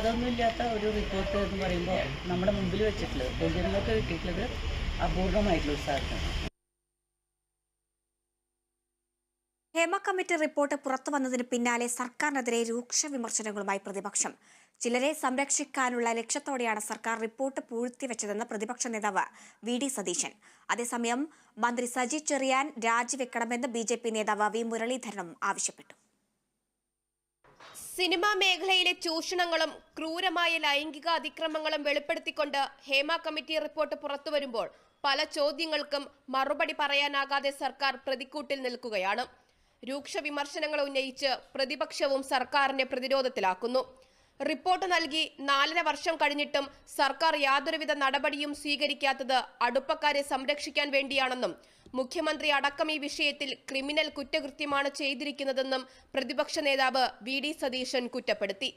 അതൊന്നും ഇല്ലാത്ത ഒരു റിപ്പോർട്ട് എന്ന് പറയുമ്പോൾ നമ്മുടെ മുമ്പിൽ വെച്ചിട്ടുള്ളത്. പൊതുജനങ്ങൾക്ക് കിട്ടിയിട്ടുള്ളത് അപൂർവമായിട്ടുള്ള ഒരു സാധനമാണ്. ഹേമ കമ്മിറ്റി റിപ്പോർട്ട് പുറത്തു വന്നതിന് പിന്നാലെ സർക്കാരിനെതിരെ രൂക്ഷ വിമർശനങ്ങളുമായി പ്രതിപക്ഷം. ചിലരെ സംരക്ഷിക്കാനുള്ള ലക്ഷ്യത്തോടെയാണ് സർക്കാർ റിപ്പോർട്ട് പൂഴ്ത്തിവെച്ചതെന്ന് പ്രതിപക്ഷ നേതാവ് വി ഡി സതീശൻ. അതേസമയം മന്ത്രി സജി ചെറിയാൻ രാജിവെക്കണമെന്ന് ബി ജെ പി നേതാവ് വി മുരളീധരനും ആവശ്യപ്പെട്ടു. സിനിമാ മേഖലയിലെ ചൂഷണങ്ങളും ക്രൂരമായ ലൈംഗിക അതിക്രമങ്ങളും വെളിപ്പെടുത്തിക്കൊണ്ട് ഹേമ കമ്മിറ്റി റിപ്പോർട്ട് പുറത്തുവരുമ്പോൾ പല ചോദ്യങ്ങൾക്കും മറുപടി പറയാനാകാതെ സർക്കാർ പ്രതിക്കൂട്ടിൽ നിൽക്കുകയാണ്. രൂക്ഷ വിമർശനങ്ങൾ ഉന്നയിച്ച് പ്രതിപക്ഷവും സർക്കാരിനെ പ്രതിരോധത്തിലാക്കുന്നു. റിപ്പോർട്ട് നൽകി നാലര വർഷം കഴിഞ്ഞിട്ടും സർക്കാർ യാതൊരുവിധ നടപടിയും സ്വീകരിക്കാത്തത് അടുപ്പക്കാരെ സംരക്ഷിക്കാൻ വേണ്ടിയാണെന്നും മുഖ്യമന്ത്രി അടക്കം ഈ വിഷയത്തിൽ ക്രിമിനൽ കുറ്റകൃത്യമാണ് ചെയ്തിരിക്കുന്നതെന്നും പ്രതിപക്ഷ നേതാവ് വി ഡി സതീശൻ കുറ്റപ്പെടുത്തി.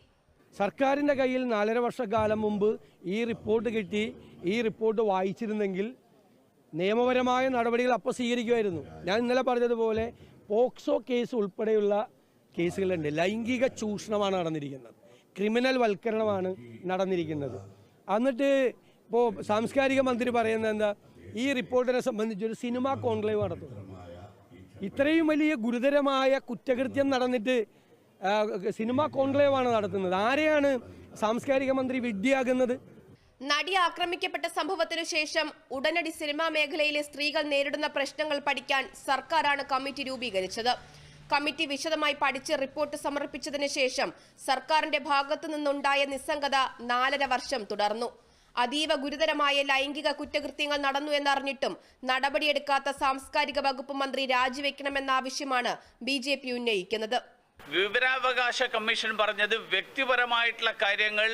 സർക്കാരിന്റെ കയ്യിൽ നാലര വർഷക്കാലം മുമ്പ് ഈ റിപ്പോർട്ട് കിട്ടി. ഈ റിപ്പോർട്ട് വായിച്ചിരുന്നെങ്കിൽ നിയമപരമായ നടപടികൾ അപ്പോൾ സ്വീകരിക്കുമായിരുന്നു. ഞാൻ ഇന്നലെ പറഞ്ഞതുപോലെ പോക്സോ കേസ് ഉൾപ്പെടെയുള്ള കേസുകളുണ്ട്. ലൈംഗിക ചൂഷണമാണ് നടന്നിരിക്കുന്നത്. ക്രിമിനൽ വൽക്കരണമാണ് നടന്നിരിക്കുന്നത്. എന്നിട്ട് ഇപ്പോൾ സാംസ്കാരിക മന്ത്രി പറയുന്നത് എന്താ? ഈ റിപ്പോർട്ടിനെ സംബന്ധിച്ചൊരു സിനിമ കോൺക്ലേവ് നടത്തും ഇത്രയും വലിയ ഗുരുതരമായ കുറ്റകൃത്യം നടന്നിട്ട് സിനിമ കോൺക്ലേവാണ് നടത്തുന്നത്. ആരെയാണ് സാംസ്കാരിക മന്ത്രി വിഡ്ഢിയാകുന്നത്? നടി ആക്രമിക്കപ്പെട്ട സംഭവത്തിനു ശേഷം ഉടനടി സിനിമാ മേഖലയിലെ സ്ത്രീകൾ നേരിടുന്ന പ്രശ്നങ്ങൾ പഠിക്കാൻ സർക്കാരാണ് കമ്മിറ്റി രൂപീകരിച്ചത്. കമ്മിറ്റി വിശദമായി പഠിച്ച് റിപ്പോർട്ട് സമർപ്പിച്ചതിന് ശേഷം സർക്കാരിന്റെ ഭാഗത്തു നിന്നുണ്ടായ നിസ്സംഗത നാലര വർഷം തുടർന്നു. അതീവ ഗുരുതരമായ ലൈംഗിക കുറ്റകൃത്യങ്ങൾ നടന്നു എന്നറിഞ്ഞിട്ടും നടപടിയെടുക്കാത്ത സാംസ്കാരിക വകുപ്പ് മന്ത്രി രാജിവെക്കണമെന്ന ആവശ്യമാണ് ബി ജെ പി ഉന്നയിക്കുന്നത്. വിവരാവകാശ കമ്മീഷൻ പറഞ്ഞത് വ്യക്തിപരമായിട്ടുള്ള കാര്യങ്ങൾ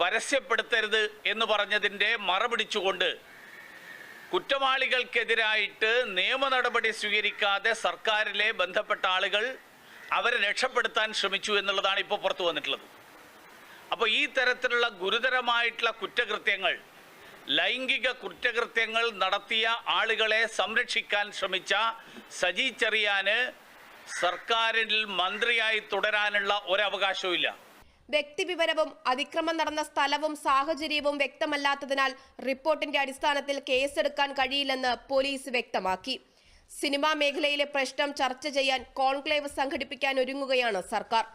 പരസ്യപ്പെടുത്തരുത് എന്ന് പറഞ്ഞതിന്റെ മറപിടിച്ചുകൊണ്ട് കുറ്റവാളികൾക്കെതിരായിട്ട് നിയമ നടപടി സ്വീകരിക്കാതെ സർക്കാരിലെ ബന്ധപ്പെട്ട ആളുകൾ അവരെ രക്ഷപ്പെടുത്താൻ ശ്രമിച്ചു എന്നുള്ളതാണ് ഇപ്പോൾ പുറത്തു വന്നിട്ടുള്ളത്. അപ്പോൾ ഈ തരത്തിലുള്ള ഗുരുതരമായിട്ടുള്ള കുറ്റകൃത്യങ്ങൾ ലൈംഗിക കുറ്റകൃത്യങ്ങൾ നടത്തിയ ആളുകളെ സംരക്ഷിക്കാൻ ശ്രമിച്ച സജി ചെറിയാന് സർക്കാരിൽ മന്ത്രിയായി തുടരാനുള്ള ഒരവകാശവും ഇല്ല വ്യക്തിവിവരവും അതിക്രമം നടന്ന സ്ഥലവും സാഹചര്യവും വ്യക്തമല്ലാത്തതിനാൽ റിപ്പോർട്ടിന്റെ അടിസ്ഥാനത്തിൽ കേസെടുക്കാൻ കഴിയില്ലെന്ന് പോലീസ് വ്യക്തമാക്കി. സിനിമാ മേഖലയിലെ പ്രശ്നം ചർച്ച ചെയ്യാൻ കോൺക്ലേവ് സംഘടിപ്പിക്കാൻ ഒരുങ്ങുകയാണ് സർക്കാർ.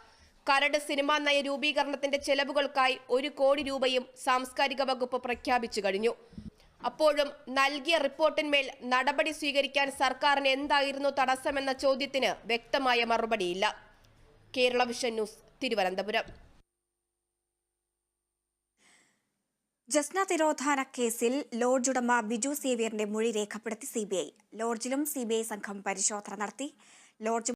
കരട് സിനിമാ നയ രൂപീകരണത്തിന്റെ ചെലവുകൾക്കായി ഒരു കോടി രൂപയും സാംസ്കാരിക വകുപ്പ് പ്രഖ്യാപിച്ചു കഴിഞ്ഞു. അപ്പോഴും നൽകിയ റിപ്പോർട്ടിന്മേൽ നടപടി സ്വീകരിക്കാൻ സർക്കാരിന് എന്തായിരുന്നു തടസ്സമെന്ന ചോദ്യത്തിന് വ്യക്തമായ മറുപടിയില്ല. Kerala vision news Thiruvananthapuram. Jasna തിരോധാന കേസിൽ ലോഡ്ജ് ഉടമ ബിജു സേവ്യറിന്റെ മൊഴി രേഖപ്പെടുത്തി സിബിഐ ലോഡ്ജിലും സിബിഐ സംഘം പരിശോധന നടത്തി. ലോഡ്ജ്